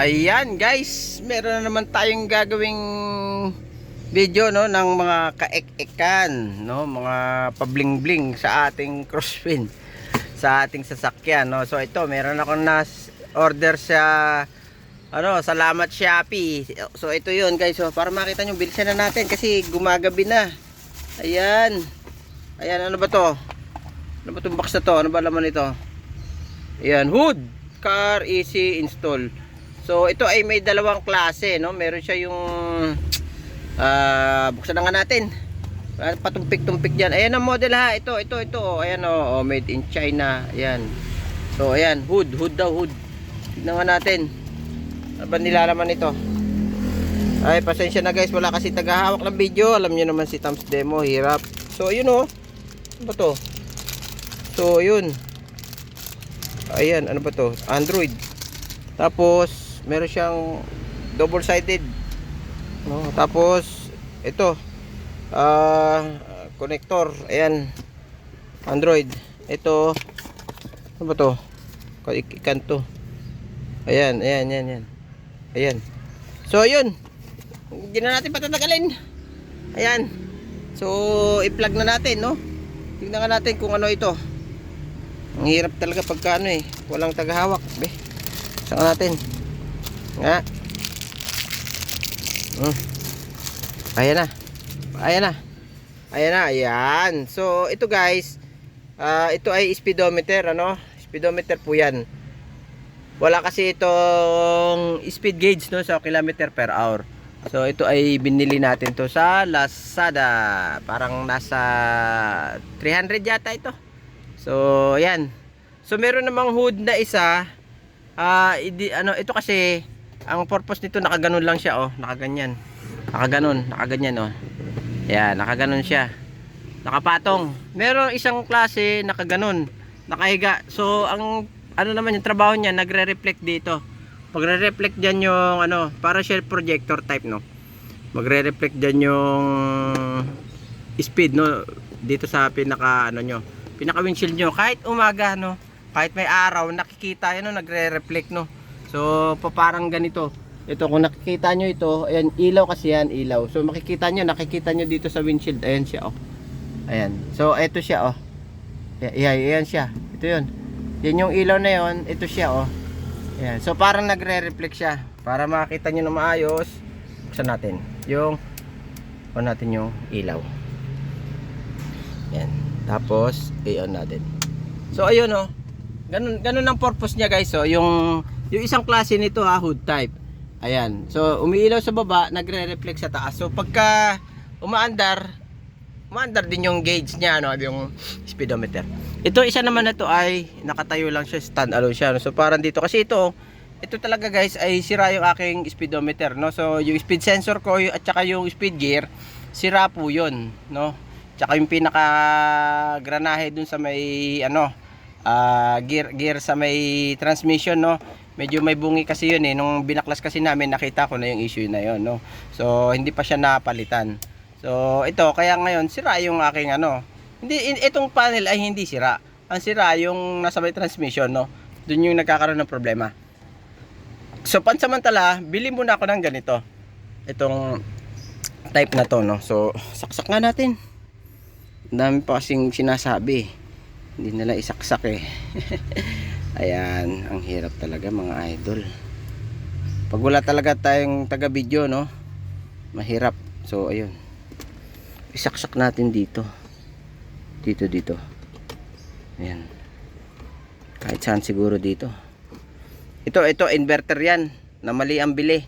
Ayan guys, meron na naman tayong gagawing video no ng mga kaek-ekan, no, mga pabling-bling sa ating crosswind sa ating sasakyan, no. So ito, meron ako na order sa ano, salamat Shopee. So ito 'yun guys, so para makita niyo bilisan na natin kasi gumagabi na. Ayan. Ayan, ano ba 'to? Ano ba 'tong box na 'to? Ano ba laman nito? Ayan, hood. Car easy install. So ito ay may dalawang klase, no? Meron siya yung ah buksan na nga natin. Ah, Patumpik-tumpik diyan. Ayan ang model ha. Ito, ito, ito. oh. Ayan oh, oh, made in China. Ayan. So ayan, hood, hood daw, hood. Tignan nga natin. Ano nilalaman ito? Ay, pasensya na guys, wala kasi tagahawak ng video. Alam niyo naman si Tams Demo, hirap. So, yun oh. Ano ba to? So, yun. Ayan, ano ba to? Android. Tapos, meron siyang double-sided. No, tapos ito ah connector. Ayan. Android. Ito ano ba to? Ka- Kanto. Ayan, ayan, ayan, ayan. Ayan. So, yun. Hindi na natin patatagalin. Ayan. So, i-plug na natin, no? Tingnan natin kung ano ito. Ang hirap talaga pagka ano eh. Walang tagahawak. Be. Saka natin. Nga. Hmm. Ayan na. Ayan na. Ayan na. Ayan. So, ito guys. ah ito ay speedometer. Ano? Speedometer po yan. Wala kasi itong speed gauge no sa kilometer per hour. So ito ay binili natin to sa Lazada. Parang nasa 300 yata ito. So ayan. So meron namang hood na isa. Ah, idi, ano ito kasi ang purpose nito nakaganon lang siya oh, nakaganyan. Nakaganon, nakaganyan oh. Ayan, nakaganon siya. Nakapatong. Meron isang klase nakaganon, nakahiga. So ang ano naman yung trabaho niya, nagre-reflect dito. Magre-reflect diyan yung ano, para siya projector type no. Magre-reflect diyan yung speed no dito sa pinaka ano nyo, pinaka windshield nyo kahit umaga no, kahit may araw nakikita yan no, nagre-reflect no. So pa- parang ganito. Ito kung nakikita nyo ito, ayan ilaw kasi yan, ilaw. So makikita nyo, nakikita nyo dito sa windshield, ayan siya oh. Ayan. So ito siya oh. Yeah, ayan siya. Ito 'yun. Yan yung ilaw na 'yon, ito siya oh. Ayan. So parang nagre-reflect siya para makita niyo na maayos. Buksan natin yung on natin yung ilaw. Yan. Tapos i-on natin. So ayun oh. Ganun ganun ang purpose niya guys oh, yung yung isang klase nito ha, hood type. Ayan. So umiilaw sa baba, nagre-reflect sa taas. So pagka umaandar, umaandar din yung gauge niya ano, yung speedometer. Ito isa naman na to ay nakatayo lang siya, stand alone siya. So parang dito kasi ito, ito talaga guys ay sira yung aking speedometer, no. So yung speed sensor ko at saka yung speed gear, sira po 'yon, no. Tsaka yung pinaka granahe dun sa may ano, ah, gear gear sa may transmission, no. Medyo may bungi kasi yun eh. Nung binaklas kasi namin, nakita ko na yung issue na yun, no. So hindi pa siya napalitan. So ito kaya ngayon sira yung aking ano. Hindi in- itong panel ay hindi sira. Ang sira yung nasa may transmission no. Doon yung nagkakaroon ng problema. So pansamantala, bili muna ako ng ganito. Itong type na to no. So saksak nga natin. Dami pa kasing sinasabi. Hindi nila isaksak eh. Ayan, ang hirap talaga mga idol. Pag wala talaga tayong taga video no, mahirap. So ayun. Isaksak natin dito. Dito dito. Ayan. Kahit saan siguro dito. Ito ito inverter yan na mali ang bili.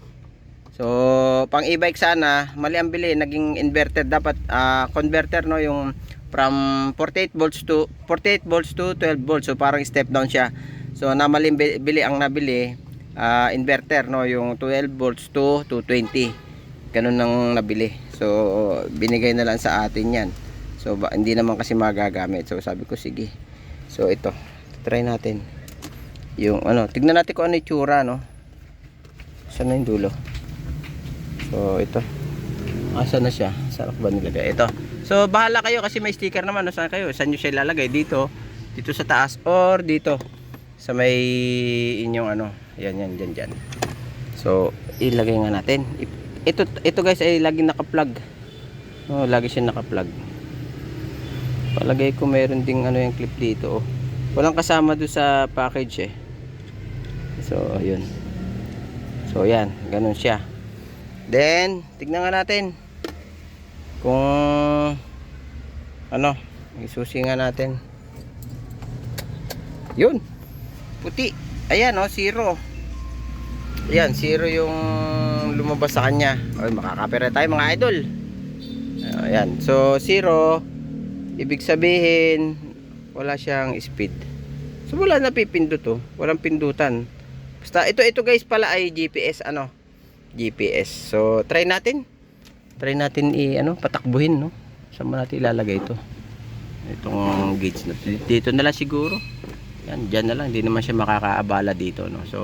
So pang e-bike sana mali ang bili. Naging inverter dapat ah, converter no? Yung from 48 volts to 48 volts to 12 volts. So parang step down siya. So na mali ang bi- bili ang nabili ah, inverter no yung 12 volts to 220 ganun ang nabili. So binigay na lang sa atin yan. So ba, hindi naman kasi magagamit. So sabi ko sige. So ito. Try natin. Yung ano tignan natin kung ano yung tsura no? Saan na yung dulo? So ito. Asa na siya? Sarap ba nilagay? Ito so bahala kayo kasi may sticker naman no? saan kayo saan nyo siya ilalagay dito dito sa taas or dito sa may inyong ano yan yan dyan dyan So, ilagay nga natin. Ito, ito guys ay lagi naka-plug. Oh, lagi siya naka-plug. Palagay ko meron ding ano yung clip dito. Oh. Walang kasama do sa package eh. So, yun. So, yan. Ganun siya. Then, tignan nga natin. Kung ano, isusi nga natin. Yun. Puti. Ayan oh, zero. Ayan, zero yung lumabas sa kanya. Ay, makakapira tayo mga idol. Ayan. So, zero. Ibig sabihin, wala siyang speed. So, wala na pipindot oh. Walang pindutan. Basta, ito, ito guys pala ay GPS, ano? GPS. So, try natin. Try natin i, ano, patakbuhin, no? Saan mo natin ilalagay ito? Itong gauge na. Dito na lang siguro. Yan, dyan na lang. Hindi naman siya makakaabala dito, no? So,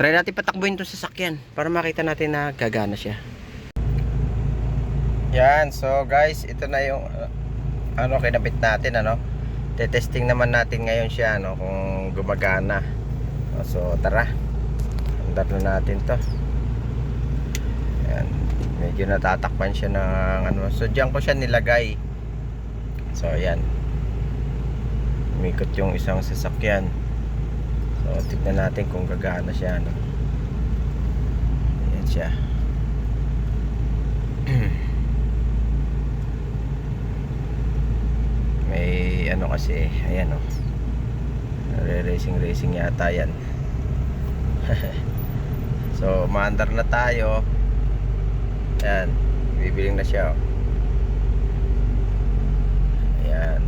try natin patakbuhin itong sasakyan para makita natin na gagana siya. Yan, so guys, ito na yung ano kinabit natin, ano? Tetesting naman natin ngayon siya, ano, kung gumagana. So, tara. Andar na natin to. Medyo natatakpan siya ng ano. So, diyan ko siya nilagay. So, ayan. Umikot yung isang sasakyan. So, tignan natin kung gagana siya, ano. Ayan siya. May ano kasi, ayan oh. Re-racing racing yata yan. so, maandar na tayo. Ayan, bibiling na siya. oh. Ayan.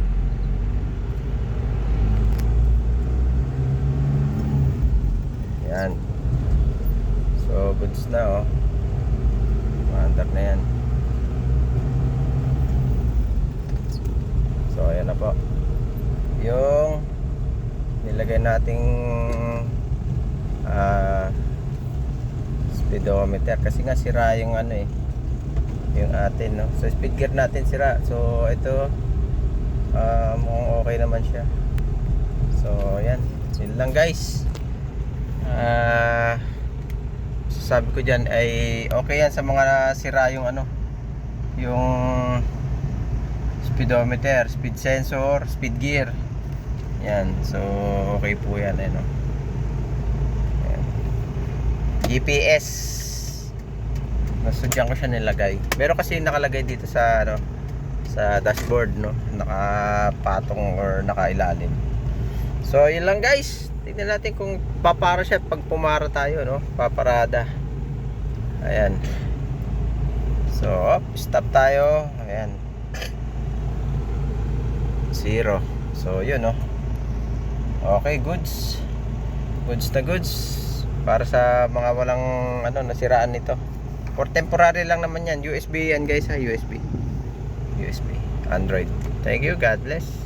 Ayan. So, goods na oh. Maandar na yan. So, ayan na po. Yung nilagay nating ah speedometer. Kasi nga sira yung ano eh yung atin no? So speed gear natin sira. So ito ah mukhang okay naman siya. So yan. Yun lang guys. Ah sabi ko dyan ay okay yan sa mga sira yung ano yung speedometer speed sensor speed gear. Yan. So okay po yan eh no. GPS Nasudyan ko siya nilagay. Meron kasi nakalagay dito sa ano sa dashboard no, nakapatong or nakailalim. So, yun lang guys. Tingnan natin kung papara siya pag pumara tayo no, paparada. Ayan. So, up, stop tayo. Ayan. Zero. So, yun no. Okay, goods. Goods na goods para sa mga walang ano nasiraan nito. For temporary lang naman yan. USB yan guys ha, USB. USB. Android. Thank you. God bless.